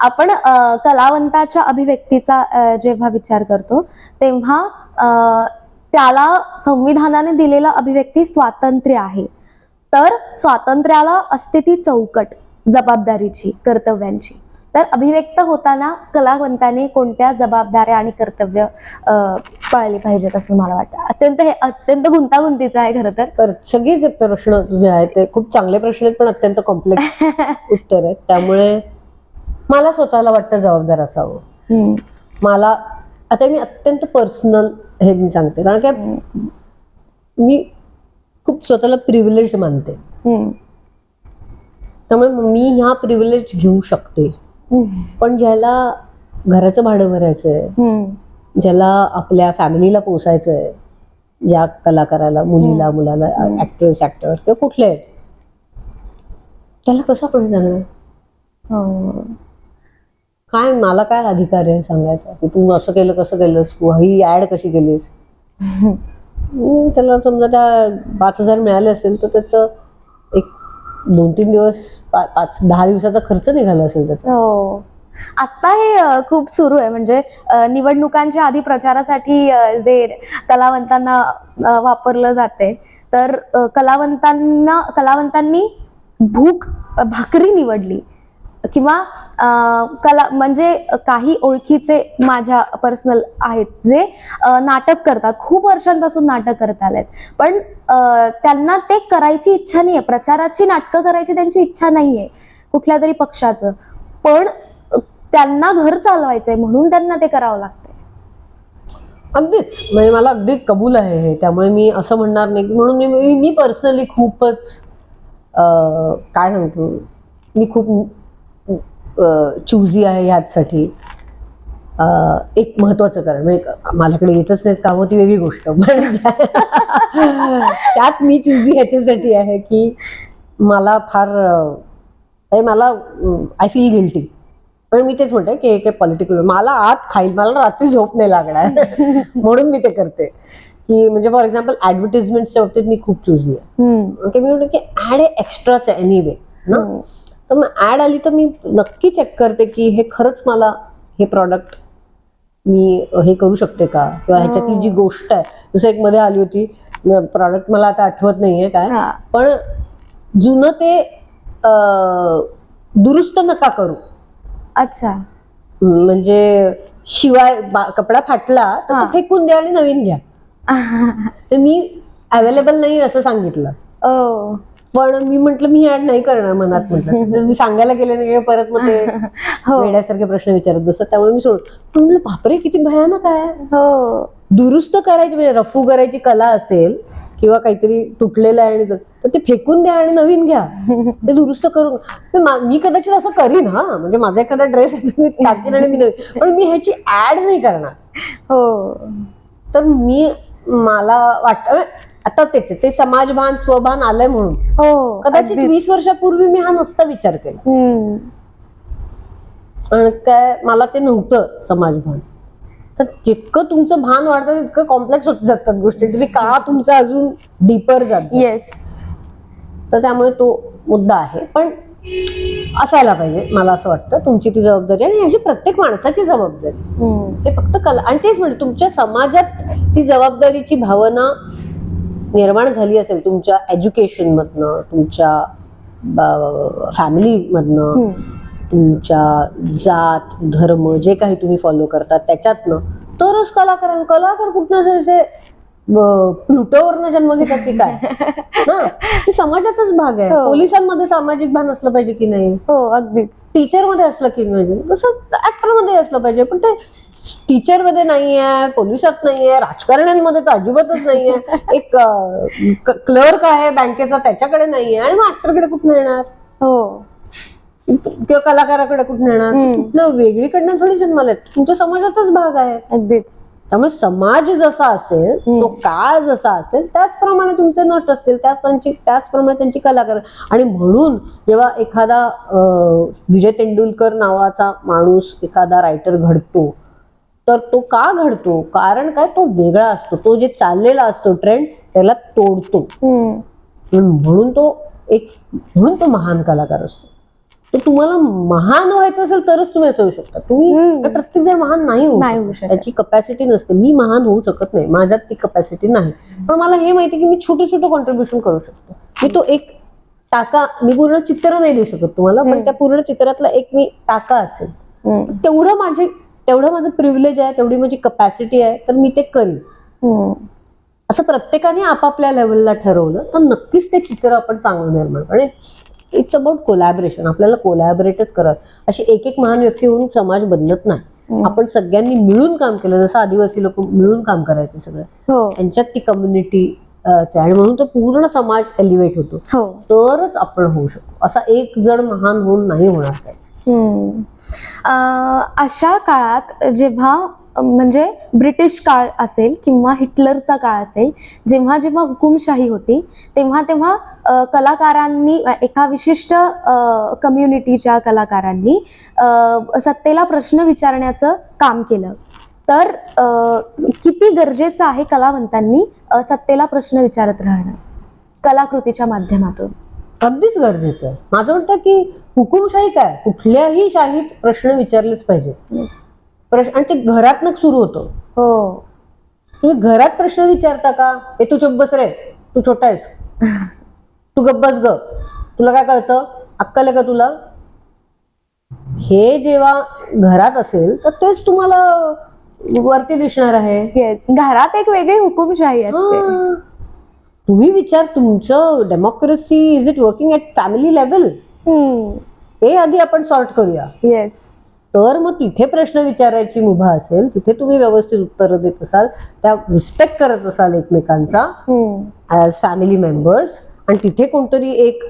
आपण कलावंताच्या अभिव्यक्तीचा जेव्हा विचार करतो तेव्हा त्याला संविधानाने दिलेलं अभिव्यक्ती स्वातंत्र्य आहे. तर स्वातंत्र्याला असते ती चौकट जबाबदारीची कर्तव्यांची. तर अभिव्यक्त होताना कलावंताने कोणत्या जबाबदाऱ्या आणि कर्तव्य पाळली पाहिजेत असं मला वाटतं? अत्यंत हे अत्यंत गुंतागुंतीचं आहे खरं तर. तर सगळेच प्रश्न तुझे आहेत. ते खूप चांगले प्रश्न आहेत पण अत्यंत कॉम्प्लेक्स उत्तर आहेत. त्यामुळे मला स्वतःला वाटतं जबाबदार असावं. मला आता मी अत्यंत पर्सनल हे मी सांगते कारण काय मी खूप स्वतःला प्रिव्हिलेज मानते. त्यामुळे मी ह्या प्रिव्हिलेज घेऊ शकते. पण ज्याला घराचं भाडं भरायचंय. ज्याला आपल्या फॅमिलीला पोसायचंय ज्या कलाकाराला मुलीला मुलाला ऍक्ट्रेस ऍक्टर किंवा कुठले त्याला कसं आपण सांगणार हो. काय मला काय अधिकार आहे सांगायचा? की तू असं केलं कसं केलंस. तू ही ऍड कशी केलीस? त्याला समजा त्या पाच हजार मिळाले असेल तर त्याचं एक दोन तीन दिवस पाच दहा दिवसाचा खर्च निघाला असेल त्याचा. हो. आता हे खूप सुरू आहे. म्हणजे निवडणुकांच्या आधी प्रचारासाठी जे कलावंतांना वापरलं जाते तर कलावंतांना कलावंतांनी भूक भाकरी निवडली. किंवा कला म्हणजे काही ओळखीचे माझ्या पर्सनल आहेत जे नाटक करतात. खूप वर्षांपासून नाटक करत आलेत. पण त्यांना ते करायची इच्छा नाहीये. प्रचाराची नाटकं करायची त्यांची इच्छा नाहीये. कुठल्या तरी पक्षाचं. पण त्यांना घर चालवायचंय म्हणून त्यांना ते करावं लागतंय. अगदीच. म्हणजे मला अगदी कबूल आहे हे. त्यामुळे मी असं म्हणणार नाही. की म्हणून मी मी- पर्सनली खूपच काय सांगतो मी खूप चुझी आहे ह्याचसाठी. एक महत्वाचं कारण म्हणजे माझ्याकडे येतच नाहीत कामं ती वेगळी गोष्ट. पण त्यात मी चुझी ह्याच्यासाठी आहे की मला फार म्हणजे मला आय फील गिल्टी पण मी तेच म्हणते की एक पॉलिटिकल मला आत खाईल मला रात्री झोप नाही लागणार. म्हणून मी ते करते. की म्हणजे फॉर एक्झाम्पल ऍडव्हर्टिजमेंटच्या बाबतीत मी खूप चुझी आहे. मी म्हणते की ऍड एक्स्ट्राच एनिवे ना? हम्म. तर मग ऍड आली तर मी नक्की चेक करते की हे खरंच मला हे प्रॉडक्ट मी हे करू शकते का? किंवा ह्याच्यातली जी गोष्ट आहे जसं एक मध्ये आली होती प्रॉडक्ट मला आता आठवत नाहीये काय हा. पण जुनं ते दुरुस्त नका करू. अच्छा. म्हणजे शिवाय कपडा फाटला तर तो हा. फेकून द्या आणि नवीन घ्या. तर मी अवेलेबल नाही असं सांगितलं. पण मी म्हंटल मी ऍड नाही करणार मनात म्हटलं. जर मी सांगायला गेले नाही परत मग ते हो. वेड्यासारखे प्रश्न विचारत बसतात. त्यामुळे मी सोड पण म्हटलं बापरे किती भयानक आहे. हो. दुरुस्त करायची म्हणजे रफू करायची कला असेल किंवा काहीतरी तुटलेलं आहे आणि त- तर ते फेकून द्या आणि नवीन घ्या. ते दुरुस्त करून मा- कदाचित असं करीन हा. म्हणजे माझा एखादा ड्रेस टाकीन आणि मी नवीन पण मी ह्याची ऍड नाही करणार. हो. तर मी मला वाटत आता तेच ते समाजभान स्वभान आलंय म्हणून हो कदाचित अगदीच. वीस वर्षापूर्वी मी हा नसता विचार केला हम्म. आणि काय मला ते नव्हतं समाजभान तर जितकं तुमचं भान वाढतं तितकं कॉम्प्लेक्स होत जातात गोष्टी तुम्ही का तुमचं अजून डीपर जात. येस तर त्यामुळे तो मुद्दा आहे पण असायला पाहिजे मला असं वाटतं तुमची ती जबाबदारी आहे आणि ह्याची प्रत्येक माणसाची जबाबदारी हम्म. हे फक्त कला आणि तेच म्हणजे तुमच्या समाजात ती जबाबदारीची भावना निर्माण झाली असेल तुमच्या एज्युकेशन मधनं तुमच्या फॅमिलीमधनं हम्म. तुमच्या जात धर्म जे काही तुम्ही फॉलो करता त्याच्यातनं तरच कलाकार कलाकार कुठनं जर प्लुटोवरनं जन्म घेतात की काय? ते समाजाचाच भाग आहे. हो. पोलिसांमध्ये सामाजिक भान असलं पाहिजे की नाही? हो अगदीच. टीचरमध्ये असलं की नाही? तसं ऍक्टरमध्ये असलं पाहिजे पण ते टीचरमध्ये नाहीये पोलिसात नाहीये राजकारण्यांमध्ये तर अजिबातच नाहीये. एक क्लर्क आहे बँकेचा त्याच्याकडे नाहीये. आणि मग ऍक्टरकडे कुठून येणार? हो. किंवा कलाकाराकडे कुठून येणार? वेगळीकडनं थोडी जन्माला तुमच्या समाजाचाच भाग आहे. अगदीच. त्यामुळे समाज जसा असेल. तो काळ जसा असेल त्याचप्रमाणे तुमचे नट असतील त्याच त्यांची त्याचप्रमाणे त्यांची कलाकार. आणि म्हणून जेव्हा एखादा विजय तेंडुलकर नावाचा माणूस एखादा रायटर घडतो तर तो का घडतो? कारण काय? तो वेगळा असतो. तो जे चाललेला असतो ट्रेंड त्याला तोडतो. म्हणून तो एक म्हणून तो महान कलाकार असतो. तर तुम्हाला महान व्हायचं असेल तरच तुम्ही असं होऊ शकता तुम्ही. प्रत्येक जण महान नाही होऊ शकत. त्याची कपॅसिटी नसते मी महान होऊ शकत नाही माझ्यात ती कपॅसिटी नाही पण मला हे माहिती की मी छोटं छोटं कॉन्ट्रीब्युशन करू शकतो मी तो एक टाका मी पूर्ण चित्र नाही देऊ शकत तुम्हाला पण. त्या पूर्ण चित्रातला एक मी टाका असेल. तेवढं माझे तेवढं माझं प्रिव्हिलेज आहे तेवढी माझी कपॅसिटी आहे तर मी ते करीन. असं प्रत्येकाने आपापल्या लेवलला ठरवलं तर नक्कीच ते चित्र आपण चांगलं निर्माण करू इट्स अबाउट कोलॅबरेशन आपल्याला कोलॅबरेटच करावं अशी एक एक महान व्यक्ती होऊन समाज बदलत नाही. आपण सगळ्यांनी मिळून काम केलं जसं आदिवासी लोक मिळून काम करायचे सगळं. हो. त्यांच्यात ती कम्युनिटी आणि म्हणून तो पूर्ण समाज एलिव्हेट होतो. हो. तरच आपण होऊ शकतो. असा एक जण महान होऊन नाही होणार काय अशा काळात जेव्हा म्हणजे ब्रिटिश काळ असेल किंवा हिटलरचा काळ असेल जेव्हा जेव्हा हुकुमशाही होती तेव्हा तेव्हा कलाकारांनी एका विशिष्ट कम्युनिटीच्या कलाकारांनी सत्तेला प्रश्न विचारण्याचं काम केलं. तर किती गरजेचं आहे कलावंतांनी सत्तेला प्रश्न विचारत राहणं? कलाकृतीच्या माध्यमातून. अगदीच गरजेचं आहे. माझं म्हणतं की हुकुमशाही काय? कुठल्याही शाहीत प्रश्न विचारलेच पाहिजे प्रश्न आणि ते घरातनं सुरू होतं. हो. तुम्ही घरात प्रश्न विचारता का? हे तू चुप बस रे. तू छोटा आहेस. तू गप्प बस ग. तुला काय कळतं? अक्कल आहे का तुला? हे जेव्हा घरात असेल तर तेच तुम्हाला वरती दिसणार आहे. येस घरात एक वेगळी हुकुमशाही असते. हा. तुम्ही विचार तुमचं democracy is it working at family level हे आधी आपण सॉर्ट करूया. येस तर मग तिथे प्रश्न विचारायची मुभा असेल तिथे तुम्ही व्यवस्थित उत्तरं देत असाल त्या रिस्पेक्ट करत असाल एकमेकांचा ॲज फॅमिली मेंबर्स आणि तिथे कोणतरी एक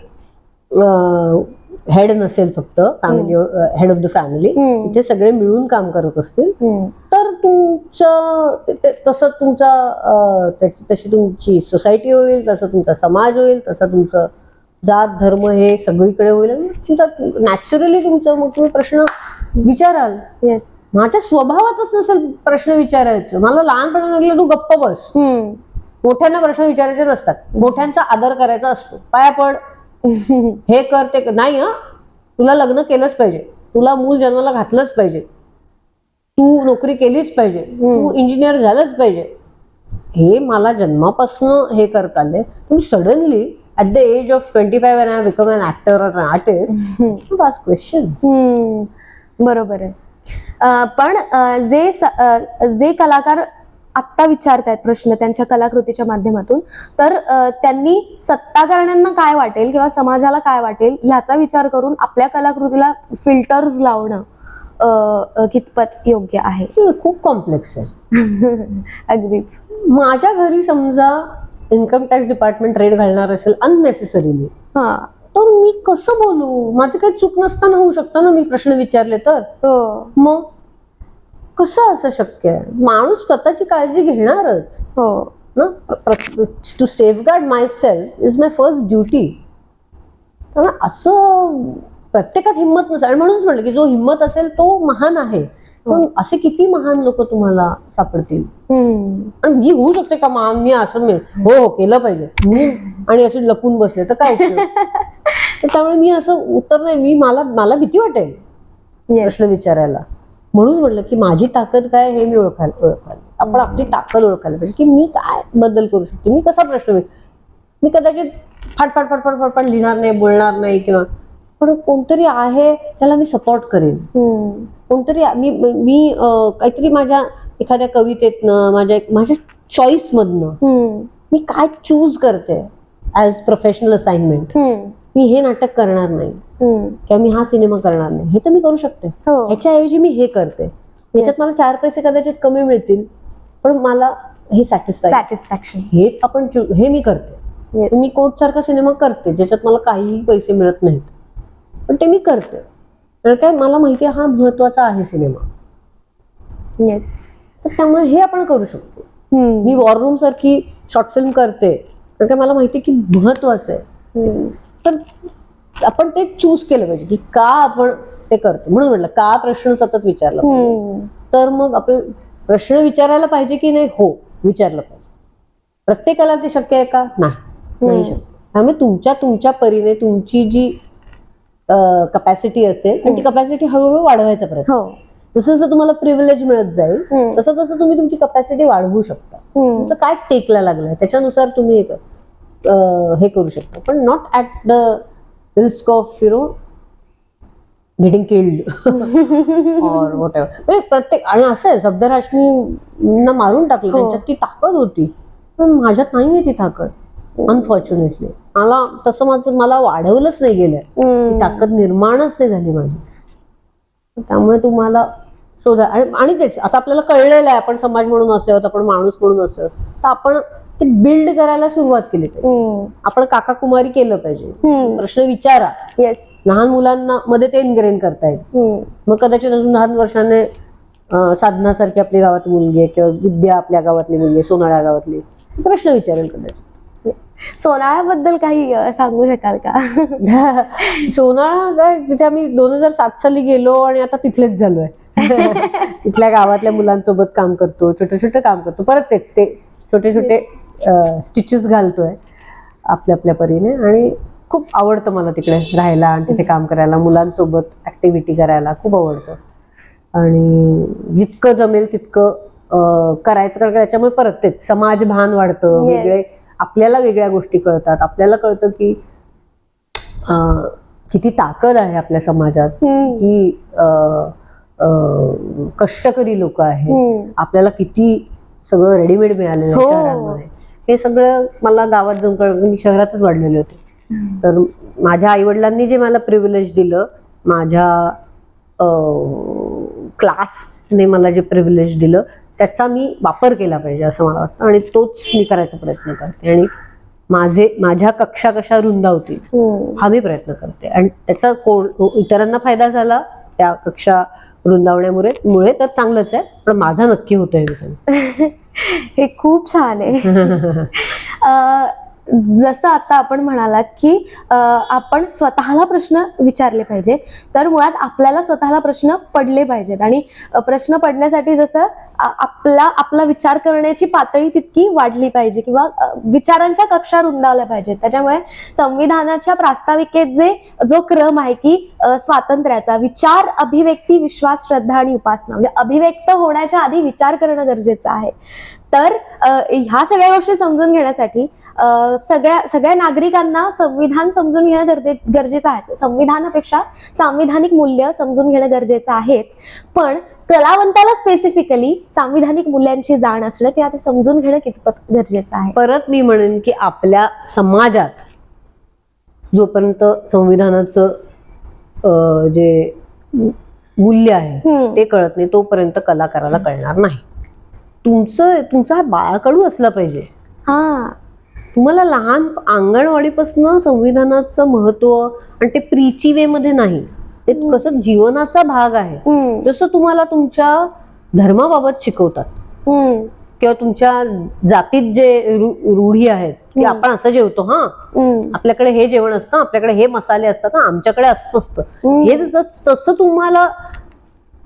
हेड नसेल फक्त family head of the family. तिथे सगळे मिळून काम करत असतील. तर तुमचं तसं तुमचा तशी तुमची सोसायटी होईल तसं तुमचा समाज होईल तसं तुमचं जात धर्म हे सगळीकडे होईल. आणि तुमचा नॅचरली तुमचं मग तुम्ही प्रश्न विचाराल. येस माझ्या स्वभावातच नसेल प्रश्न विचारायचं. मला लहानपणा म्हटलं तू गप्प बस. मोठ्यांना प्रश्न विचारायचे नसतात. मोठ्यांचा आदर करायचा असतो. पाया पड. हे कर ते कर. नाही हा. तुला लग्न केलंच पाहिजे. तुला मूल जन्माला घातलंच पाहिजे. तू नोकरी केलीच पाहिजे. तू. इंजिनियर झालंच पाहिजे. हे मला जन्मापासून हे करत आले तुम्ही suddenly at the age of twenty five I become an actor or artist question बरोबर आहे. पण जे जे कलाकार आत्ता विचारतायत प्रश्न त्यांच्या कलाकृतीच्या माध्यमातून तर त्यांनी सत्ताकारण्यांना काय वाटेल किंवा समाजाला काय वाटेल ह्याचा विचार करून आपल्या कलाकृतीला फिल्टर्स लावणं कितपत योग्य आहे? खूप कॉम्प्लेक्स आहे. अगदीच. माझ्या घरी समजा इन्कम टॅक्स डिपार्टमेंट रेड घालणार असेल अननेसेसरीली हा. तर मी कसं बोलू? माझं काही चूक नसताना होऊ शकतं ना मी प्रश्न विचारले तर? हो. मग कसं असं शक्य आहे? माणूस स्वतःची काळजी घेणारच. हो. ना? To safeguard myself is my first duty त्यामुळे असं प्रत्येकात हिंमत नसेल आणि म्हणूनच म्हटलं की जो हिंमत असेल तो महान आहे. पण असे किती महान लोक तुम्हाला सापडतील. आणि मी होऊ शकते का महान? मी असं मी हो हो केलं पाहिजे. मी आणि असे लपून बसले तर काय? तर त्यामुळे मी असं उत्तर नाही मी मला मला भीती वाटेल. प्रश्न विचारायला म्हणून म्हटलं की माझी ताकद काय हे मी ओळखायला ओळखायला आपण आपली ताकद ओळखायला पाहिजे की मी काय बदल करू शकते मी कसा प्रश्न मी कदाचित फाटफाट फाटफाट फाटफाट लिहिणार नाही बोलणार नाही किंवा पण कोणतरी आहे त्याला मी सपोर्ट करेन. कोणतरी मी मी काहीतरी माझ्या एखाद्या कवितेतनं माझ्या माझ्या चॉईसमधनं. मी काय चूज करते ॲज प्रोफेशनल असाइनमेंट. मी हे नाटक करणार नाही. किंवा मी हा सिनेमा करणार नाही. हे तर मी करू शकते. हो. ह्याच्याऐवजी मी हे करते. ह्याच्यात. मला चार पैसे कदाचित कमी मिळतील पण मला हे सॅटिस्फाय सॅटिस्फॅक्शन हे आपण हे मी करते. मी कोर्ट सारखा सिनेमा करते ज्याच्यात मला काहीही पैसे मिळत नाहीत. पण ते मी करते. कारण काय मला माहिती हा महत्त्वाचा आहे सिनेमा. येस तर त्यामुळे हे आपण करू शकतो. मी वॉर रूम सारखी शॉर्ट फिल्म करते. कारण काय मला माहिती की महत्वाचं आहे. तर आपण ते चूज केलं पाहिजे की का आपण ते करतो. म्हणून म्हटलं का प्रश्न सतत विचारला पाहिजे. तर मग आपण प्रश्न विचारायला पाहिजे की नाही? हो विचारलं पाहिजे. प्रत्येकाला ते शक्य आहे का? नाही. शक्य. त्यामुळे तुमच्या तुमच्या परीने तुमची जी कपॅसिटी असेल आणि ती कपॅसिटी हळूहळू वाढवायचा प्रयत्न. हो. जसं जसं तुम्हाला प्रिव्हिलेज मिळत जाईल हम्म, तसं तसं तुम्ही तुमची कपॅसिटी वाढवू शकता. हम्म. तुमचं काय स्टेकला लागलंय? त्याच्यानुसार तुम्ही हे कर- अं, हे करू शकता पण not at the risk of you know getting killed or whatever प्रत्येक आणि असं आहे सब्दराशनींना मारून टाकलं हो. त्यांच्यात ती ताकद होती पण माझ्यात नाहीये ती ताकद अनफॉर्च्युनेटली मला तसं माझं मला वाढवलंच नाही गेलंय. ताकद निर्माणच नाही झाली माझी त्यामुळे तुम्हाला शोधा आणि तेच आता आपल्याला कळलेलं आहे आपण समाज म्हणून असं आहोत आपण माणूस म्हणून असं. तर आपण ते बिल्ड करायला सुरुवात केली पाहिजे हम्म, आपण काका कुमारी केलं पाहिजे. प्रश्न विचारा. येस लहान मुलांना मध्ये ते इनग्रेन करता येईल हम्म, मग कदाचित अजून लहान वर्षाने साधनासारखी आपली गावात मुलगी आहे किंवा विद्या आपल्या गावातली मुलगी आहे सोनाळ्या गावातली. प्रश्न विचारेल कदाचित. सोनाळ्याबद्दल काही सांगू शकाल का? सोनाळा काय तिथे आम्ही दोन हजार सात साली गेलो आणि आता तिथलेच झालोय. तिथल्या गावातल्या मुलांसोबत काम करतो छोटे छोटे काम करतो. परत तेच ते छोटे छोटे स्टिचेस घालतोय आपल्या आपल्या परीने. आणि खूप आवडतं मला तिकडे राहायला आणि तिथे काम करायला. मुलांसोबत ऍक्टिव्हिटी करायला खूप आवडतं. आणि जितकं जमेल तितकं करायचं. कारण का त्याच्यामुळे परत तेच समाज भान वाढतं. Yes. वेगळे आपल्याला वेगळ्या गोष्टी कळतात. आपल्याला कळतं की किती ताकद आहे आपल्या समाजात. की कष्टकरी लोक आहेत. आपल्याला किती सगळं रेडीमेड मिळालेलं आहे हो. हे सगळं मला गावात जाऊन कळलं मी शहरातच वाढलेले होते तर माझ्या आई वडिलांनी जे मला प्रिव्हिलेज दिलं माझ्या क्लासने मला जे प्रिव्हिलेज दिलं त्याचा मी वापर केला पाहिजे असं मला वाटतं आणि तोच मी करायचा प्रयत्न करते आणि माझे माझ्या कक्षा कशा रुंदावतील हम्म. हा मी प्रयत्न करते आणि त्याचा कोण इतरांना फायदा झाला त्या कक्षा रुंदावण्यामुळे मुळे तर चांगलंच आहे पण माझा नक्की होतोय मी सांगते. हे खूप छान आहे. अ, जसं आता आपण म्हणालात की आपण स्वतःला प्रश्न विचारले पाहिजे तर मुळात आपल्याला स्वतःला प्रश्न पडले पाहिजेत. आणि प्रश्न पडण्यासाठी जसं आपला आपला विचार करण्याची पातळी तितकी वाढली पाहिजे किंवा विचारांच्या कक्षा रुंदावल्या पाहिजेत. त्याच्यामुळे संविधानाच्या प्रास्ताविकेत जे जो क्रम आहे की स्वातंत्र्याचा विचार अभिव्यक्ती विश्वास श्रद्धा आणि उपासना म्हणजे अभिव्यक्त होण्याच्या आधी विचार करणं गरजेचं आहे. तर ह्या सगळ्या गोष्टी समजून घेण्यासाठी सगळ्या सगळ्या नागरिकांना संविधान समजून घेणं गरजे गरजेचं आहे. संविधानापेक्षा सांविधानिक मूल्य समजून घेणं गरजेचं आहेच. पण कलावंताला स्पेसिफिकली सांविधानिक मूल्यांची जाण असणं किंवा ते समजून घेणं कितपत गरजेचं आहे? परत मी म्हणेन की आपल्या समाजात जोपर्यंत संविधानाचं जे मूल्य आहे. ते कळत नाही तोपर्यंत कलाकाराला कळणार नाही. तुमचं तुमचा हा बाळकडू असला पाहिजे. हा. तुम्हाला लहान अंगणवाडीपासून संविधानाचं महत्त्व आणि ते प्रीची वे मध्ये नाही ते कसं जीवनाचा भाग आहे. जसं तुम्हाला तुमच्या धर्माबाबत शिकवतात. किंवा तुमच्या जातीत जे रूढी आहेत की. आपण असं जेवतो हा. आपल्याकडे हे जेवण असतं आपल्याकडे हे मसाले असतात आमच्याकडे असं असतं. हे जसं तसं तुम्हाला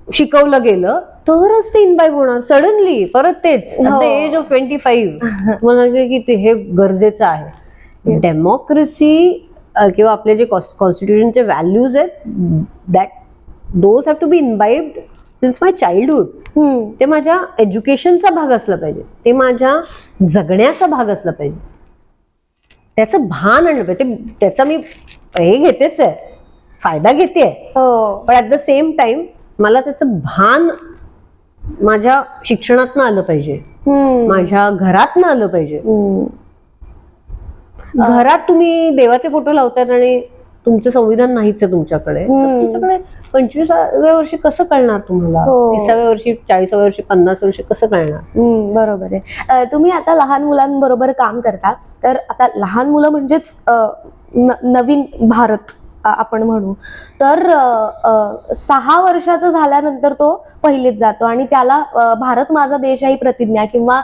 शिकवलं गेलं तरच ते इन्वाईव्ह होणार. सडनली परत तेच. एज ऑफ ट्वेंटी फाईव्ह सांगितलं की ते हे गरजेचं आहे. डेमोक्रेसी किंवा आपले जे कॉन्स्टिट्युशनचे व्हॅल्यूज आहेत that those have to be involved since my childhood. ते माझ्या एज्युकेशनचा भाग असला पाहिजे. ते माझ्या जगण्याचा भाग असला पाहिजे. त्याचं भान आणलं पाहिजे. त्याचा मी हे घेतेच आहे. फायदा घेते पण ऍट द सेम टाइम मला त्याचं भान माझ्या शिक्षणातनं आलं पाहिजे. माझ्या घरातनं आलं पाहिजे. घरात तुम्ही देवाचे फोटो लावतात आणि तुमचं संविधान नाहीच आहे तुमच्याकडे. तुमच्याकडे पंचवीसाव्या वर्षी कसं कळणार तुम्हाला हो. तिसाव्या वर्षी चाळीसाव्या वर्षी पन्नास वर्षी कसं कळणार बरोबर आहे तुम्ही आता लहान मुलांबरोबर काम करता तर आता लहान मुलं म्हणजेच नवीन भारत आपण म्हणू. तर सहा वर्षाचं झाल्यानंतर तो पहिलीत जातो आणि त्याला भारत माझा देश ही प्रतिज्ञा किंवा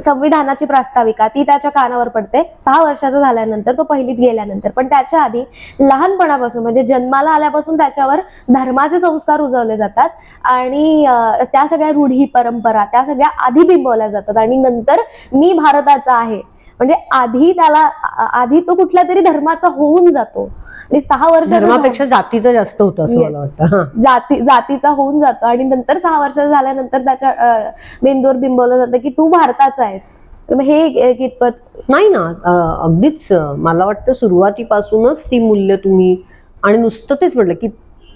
संविधानाची प्रास्ताविका ती त्याच्या कानावर पडते. सहा वर्षाचं झाल्यानंतर तो पहिलीत गेल्यानंतर. पण त्याच्या आधी लहानपणापासून म्हणजे जन्माला आल्यापासून त्याच्यावर धर्माचे संस्कार रुजवले जातात आणि त्या सगळ्या रूढी परंपरा त्या सगळ्या आधी बिंबवल्या जातात. आणि नंतर मी भारताचा आहे म्हणजे आधी त्याला आधी तो कुठल्या तरी धर्माचा होऊन जातो. आणि सहा वर्ष धर्मापेक्षा जातीचं जास्त होतं असं मला वाटतं. जाती जातीचा होऊन जातो. आणि नंतर सहा वर्ष झाल्यानंतर त्याच्या मेंदूवर बिंबवलं जातं की तू भारताचा आहेस. हे कितपत नाही ना अगदीच मला वाटतं सुरुवातीपासूनच ती मूल्य तुम्ही आणि नुसतं तेच म्हटलं की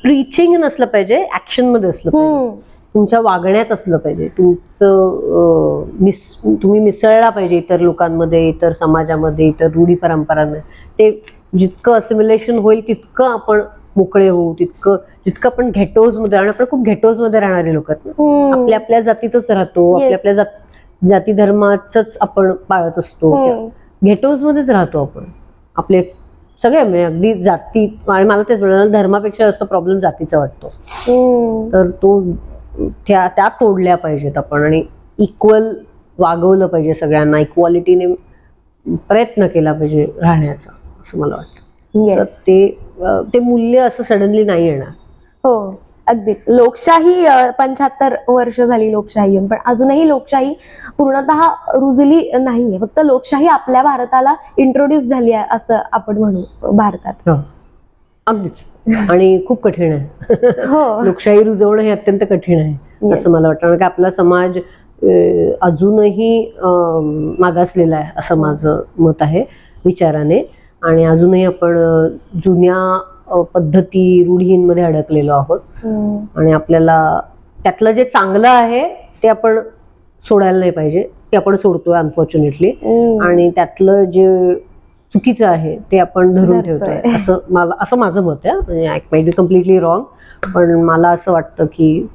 प्रीचिंग नसलं पाहिजे ऍक्शनमध्ये असलं पाहिजे. तुमच्या वागण्यात असलं पाहिजे तुमचं मिस तुम्ही मिसळला पाहिजे इतर लोकांमध्ये इतर समाजामध्ये इतर रूढी परंपरांमध्ये ते जितकं असिम्युलेशन होईल तितकं आपण मोकळे होऊ तितकं जितकं आपण घेटोजमध्ये आणि आपण खूप घेटोजमध्ये राहणारे लोक. आपल्या आपल्या जातीतच राहतो आपल्या. आपल्या जात जाती धर्माच आपण पाळत असतो हम्म. गेटोज मध्येच राहतो आपण आपले सगळे म्हणजे अगदी जाती आणि मला तेच म्हणाल धर्मापेक्षा जास्त प्रॉब्लेम जातीचा वाटतो. तर तो त्या त्या तोडल्या पाहिजेत आपण आणि इक्वल वागवलं पाहिजे सगळ्यांना इक्वालिटीने प्रयत्न केला पाहिजे राहण्याचा असं मला वाटतं. Yes. ते ते मूल्य असं सडनली नाही येणार. हो अगदीच. लोकशाही पंच्याहत्तर वर्ष झाली लोकशाही येऊन पण अजूनही लोकशाही पूर्णतः रुजली नाहीये. फक्त लोकशाही आपल्या भारताला इंट्रोड्यूस झाली आहे असं आपण म्हणू भारतात. अगदीच. आणि खूप कठीण आहे. हो. लोकशाही रुजवणं हे अत्यंत कठीण आहे. असं मला वाटतं. कारण की आपला समाज अजूनही मागासलेला आहे असं माझं मत आहे विचाराने. आणि अजूनही आपण जुन्या पद्धती रूढींमध्ये अडकलेलो आहोत. आणि आपल्याला त्यातलं जे चांगलं आहे ते आपण सोडायला नाही पाहिजे. ते आपण सोडतोय अनफॉर्च्युनेटली. आणि त्यातलं जे चुकीचं आहे ते आपण धरून. ठेवतोय असं मला असं माझं मत आहे म्हणजे I may be completely wrong पण मला असं वाटतं की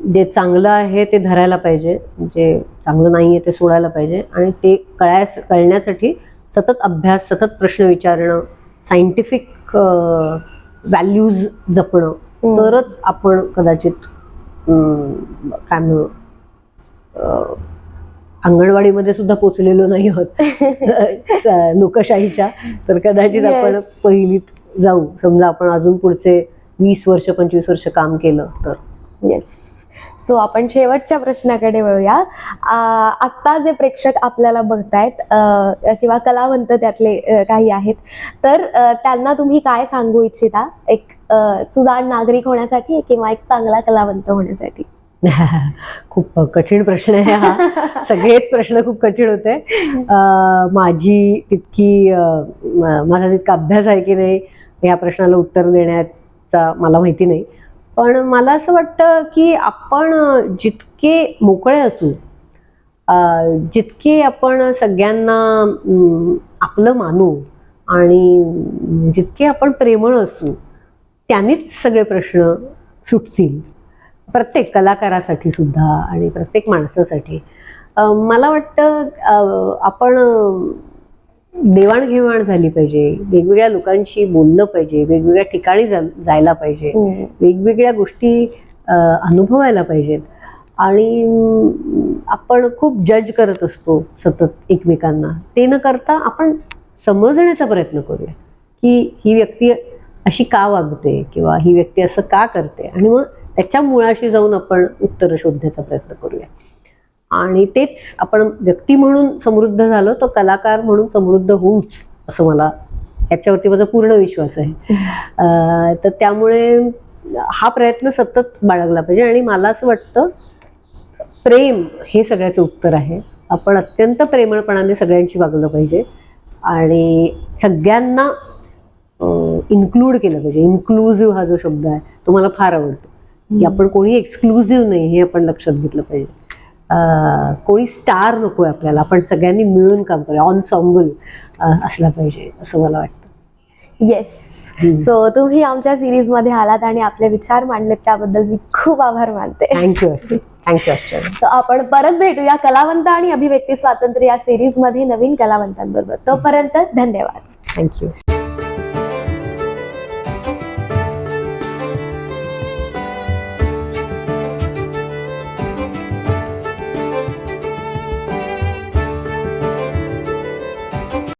जे चांगलं आहे ते धरायला पाहिजे जे चांगलं नाही आहे ते सोडायला पाहिजे आणि ते कळायस कळण्यासाठी सतत अभ्यास सतत प्रश्न विचारणं सायंटिफिक व्हॅल्यूज जपणं. तरच आपण कदाचित काय म्हणू अंगणवाडीमध्ये सुद्धा पोचलेलो नाही आहोत. लोकशाहीच्या. तर कदाचित Yes. आपण पहिलीत जाऊ. समजा आपण अजून पुढचे वीस वर्ष पंचवीस वर्ष काम केलं तर. येस सो आपण शेवटच्या प्रश्नाकडे वळूया. आत्ता जे प्रेक्षक आपल्याला बघतायत किंवा कलावंत त्यातले काही आहेत तर त्यांना तुम्ही काय सांगू इच्छिता? एक सुजाण नागरिक होण्यासाठी किंवा एक चांगला कलावंत होण्यासाठी? खूप कठीण प्रश्न आहे हा. सगळेच प्रश्न खूप कठीण होते. माझी तितकी माझा तितका अभ्यास आहे की नाही या प्रश्नाला उत्तर देण्याचा मला माहिती नाही. पण मला असं वाटतं की आपण जितके मोकळे असू जितके आपण सगळ्यांना आपलं मानू आणि जितके आपण प्रेमळ असू त्यानेच सगळे प्रश्न सुटतील. प्रत्येक कलाकारासाठी सुद्धा आणि प्रत्येक माणसासाठी. मला वाटतं आपण देवाणघेवाण झाली पाहिजे. वेगवेगळ्या लोकांशी बोललं पाहिजे. वेगवेगळ्या ठिकाणी जायला पाहिजे. हम्म. वेगवेगळ्या गोष्टी अनुभवायला पाहिजेत. आणि आपण खूप जज करत असतो सतत एकमेकांना. ते न करता आपण समजण्याचा प्रयत्न करूया. की ही व्यक्ती अशी का वागते किंवा ही व्यक्ती असं का करते? आणि मग त्याच्या मुळाशी जाऊन आपण उत्तरं शोधण्याचा प्रयत्न करूया. आणि तेच आपण व्यक्ती म्हणून समृद्ध झालो तो कलाकार म्हणून समृद्ध होऊच असं मला याच्यावरती माझा पूर्ण विश्वास आहे. तर त्यामुळे हा प्रयत्न सतत बाळगला पाहिजे. आणि मला असं वाटतं प्रेम हे सगळ्याचं उत्तर आहे. आपण अत्यंत प्रेमळपणाने सगळ्यांशी वागलं पाहिजे. आणि सगळ्यांना इन्क्लूड केलं पाहिजे. इन्क्लुझिव्ह हा जो शब्द आहे तो मला फार आवडतो. की आपण कोणी एक्सक्लुझिव्ह नाही हे आपण लक्षात घेतलं पाहिजे. कोणी स्टार नको आहे आपल्याला. आपण सगळ्यांनी मिळून काम करूया. ऑनसॉम्बल असला पाहिजे असं मला वाटतं. येस सो तुम्ही आमच्या सिरीजमध्ये आलात आणि आपले विचार मांडलेत त्याबद्दल मी खूप आभार मानते. थँक्यू थँक्यू So, आपण परत भेटूया कलावंत आणि अभिव्यक्ती स्वातंत्र्य या सिरीजमध्ये नवीन कलावंतांबरोबर. तोपर्यंत धन्यवाद. थँक्यू